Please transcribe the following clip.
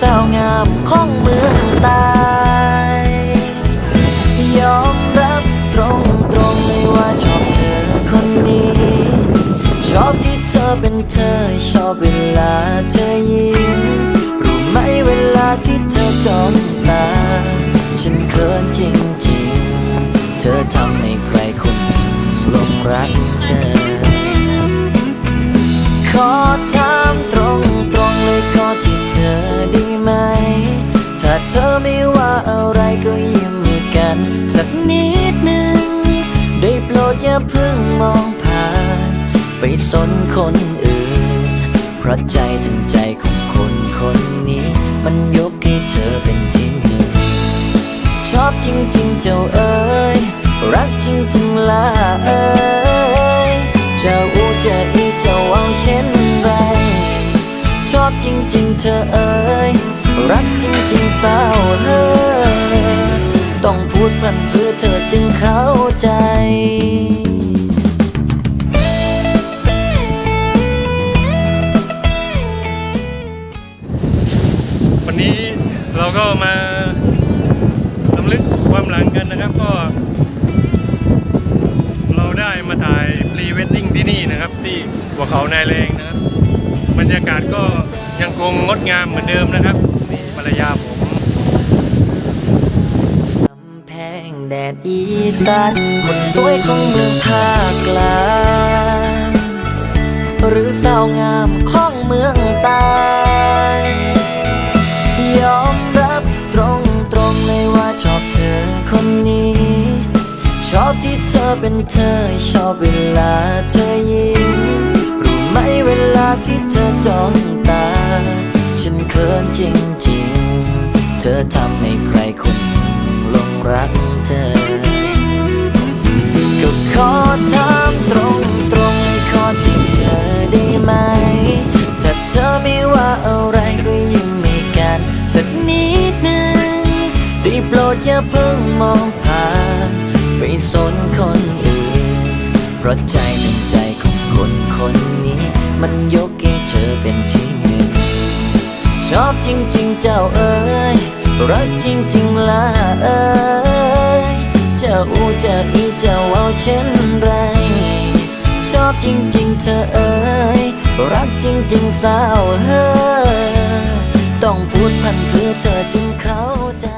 สาวงามของเมืองใต้ยอมรับตรงตรงๆเลยว่าชอบเธอคนนี้ ชอบที่เธอเป็นเธอ ชอบเวลาเธอยิ้มรู้ไหมเวลาที่เธอจ้องตาฉันเขินจริงๆ เธอทำให้ใครคนหนึ่งหลงรักเธอ ไม่ว่าอะไรก็ยิ้มกัน สักนิดหนึ่งได้โปรดอย่าเพิ่งมองผ่าน ไปสนคนอื่น เพราะใจถึงใจของคนคนนี้ มันยกให้เธอเป็นที่หนึ่งชอบจริงๆเจ้าเอ๋ยรักจริงๆล่ะเอ๋ยจะอูจะอีจะเอาเช่นไร ชอบจริงๆเธอเอ๋ย รักจริงๆสาวเฮ้ยต้องพูดพันเพื่อเธอจึงเข้าใจวันนี้เราก็มาลำลึกความหลังกันนะครับก็ เราได้มาถ่ายพรีเวดดิ้งที่นี่นะครับ ที่หัวเขานายแรงนะครับ บรรยากาศก็ยังคงงดงามเหมือนเดิมนะครับ นี่ภรรยาผมแพงแดดอีสานคนสวยของเมืองภาคกลางหรือสาวงามของเมืองใต้ยอมรับตรงตรงๆเลยว่าชอบเธอคนนี้ ชอบที่เธอเป็นเธอ ชอบเวลาเธอยิ้มรู้ไหมเวลาที่เธอจ้องตา ฉันเขินจริงๆ ธอทำให้ใครคนหนึ่งลงรักเธอ ก็ขอถามตรงตรงๆขอที่เธอได้ไหม ถ้าเธอไม่ว่าอะไรก็ยิ้มให้กัน สักนิดหนึ่งได้โปรดอย่าเพิ่งมองผ่านไปสนคนอื่น เพราะใจทั้งใจของคนคนนี้ มันยกให้เธอเป็นที่หนึ่ง ชอบจริงๆเจ้าเอ๋ย รักจริงๆล่ะเอ้ยจะอูจะอีจะว่าเช่นไร ชอบจริงๆเธอเอ้ยรักจริงๆสาวเฮ้อต้องพูดพันเพื่อเธอจึงเข้าใจ